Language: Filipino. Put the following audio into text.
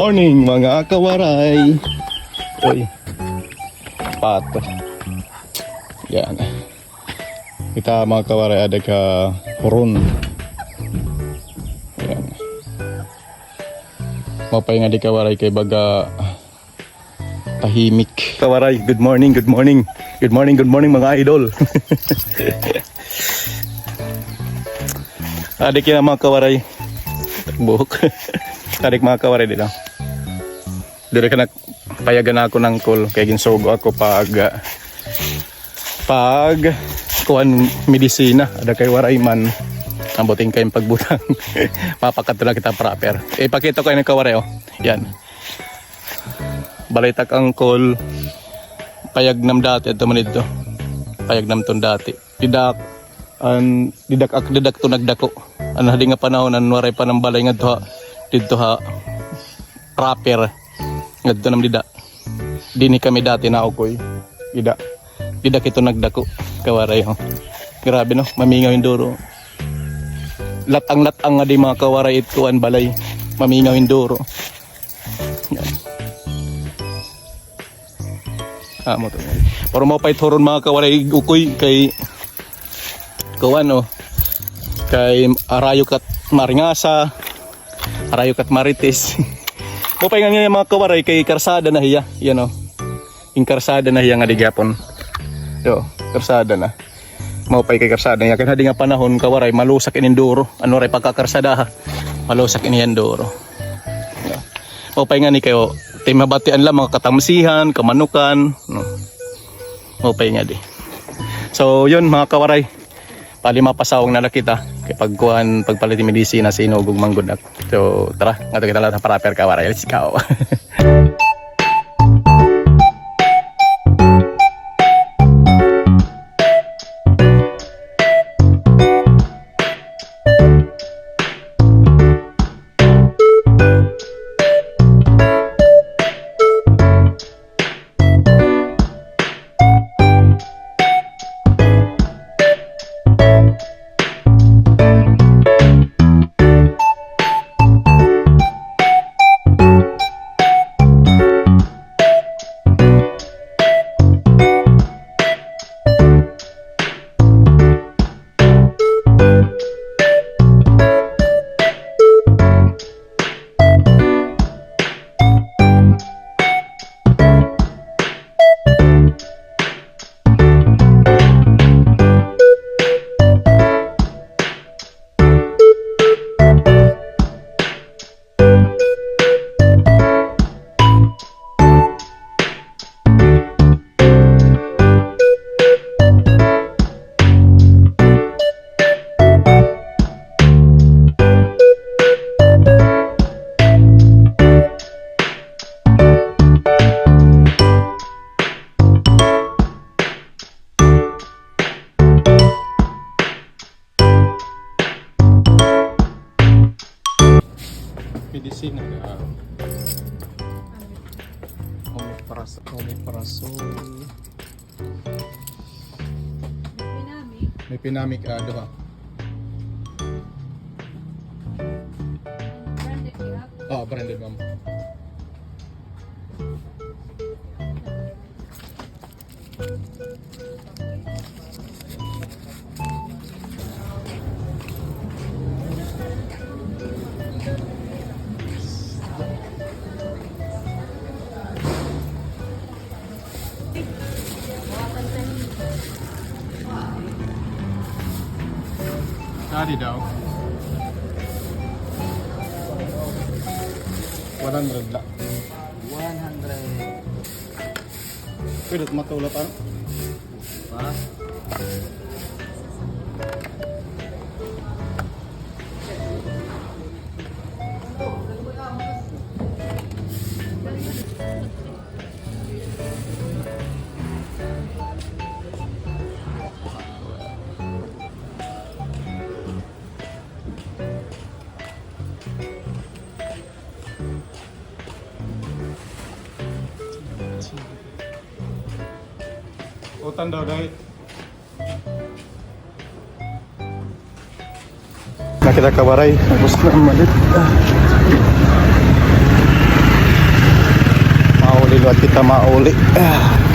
Morning mga kawaray. Uy. Pato. Yan. Kita mga kawaray ada ka hurun. Yan. Mapay nga di kawaray kay baga tahimik. Kawaray, good morning, good morning. Good morning, good morning mga idol. Adik yan mga kawaray. Buhok. Adik mga kawaray dito. Dire ka na payagan ako ng call. Kaya ginsugo ako pag pag kuhan medisina. Ada kay waray man. Ang buting kayong pagbutang. Papakat na kita proper. Eh pakita ko kayo ng kawaray oh. Yan. Balitak ang call. Payag nam dati ito man dito payag nam ton dati. Didak an didak ak didak to nagdako. An hadi nga panahon an waray pa ng balay nga dito ha proper ngadto nam dida. Dini kami dati na ukoy dida. Dida kito nagdako. Kawaray ho grabe no? Mamingaw yung duro. Latang latang nga di mga kawaray ito an balay. Mamingaw yung duro. Yan. Ah mo to. Pero mo pa itoron mga kawaray ukoy kay kuwan oh. Kay arayo kat maringasa arayo kat marites mo pa nga mga kawaray kay karsada na hiya yan oh yung karsada na hiya nga di gyapon. Yo karsada na. Mo pa kay karsada nga kaya nga panahon kawaray malusak ininduro ano ray pagkakarsada ha? Malusak ininduro pa nga ni kayo tay mabatian lang mga katamsihan kamanukan no. Mo pa nga di. So yun mga kawaray pali mapasawang na kita kay pagkuhan pagpalit medisina sa inugog manggudak so tara nga kita lang sa paraper kawaray let's go medisina ka omeprazole omeprazole Pinami. may pinamik uh, kaya. oh branded ma'am Sari daw. 100 la. 100 Pwede matulap ano? pa. Sagutan daw dahil. Na kita kabaray, tapos na malit. Mauli luat kita mauli. Ah.